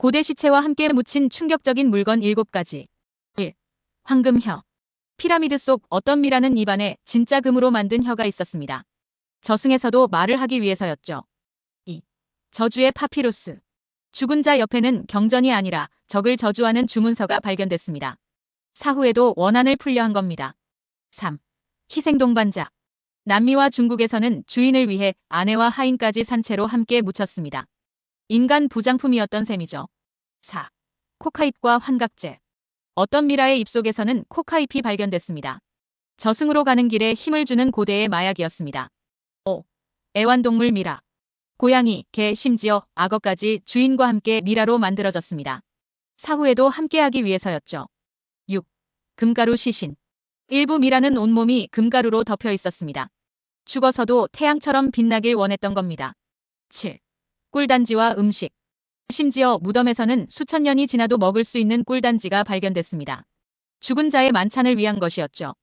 고대 시체와 함께 묻힌 충격적인 물건 7가지. 1. 황금혀. 피라미드 속 어떤 미라는 입안에 진짜 금으로 만든 혀가 있었습니다. 저승에서도 말을 하기 위해서였죠. 2. 저주의 파피루스. 죽은 자 옆에는 경전이 아니라 적을 저주하는 주문서가 발견됐습니다. 사후에도 원한을 풀려 한 겁니다. 3. 희생 동반자. 남미와 중국에서는 주인을 위해 아내와 하인까지 산채로 함께 묻혔습니다. 인간 부장품이었던 셈이죠. 4. 코카잎과 환각제. 어떤 미라의 입속에서는 코카잎이 발견됐습니다. 저승으로 가는 길에 힘을 주는 고대의 마약이었습니다. 5. 애완동물 미라. 고양이, 개, 심지어 악어까지 주인과 함께 미라로 만들어졌습니다. 사후에도 함께하기 위해서였죠. 6. 금가루 시신. 일부 미라는 온몸이 금가루로 덮여 있었습니다. 죽어서도 태양처럼 빛나길 원했던 겁니다. 7. 꿀단지와 음식. 심지어 무덤에서는 수천 년이 지나도 먹을 수 있는 꿀단지가 발견됐습니다. 죽은 자의 만찬을 위한 것이었죠.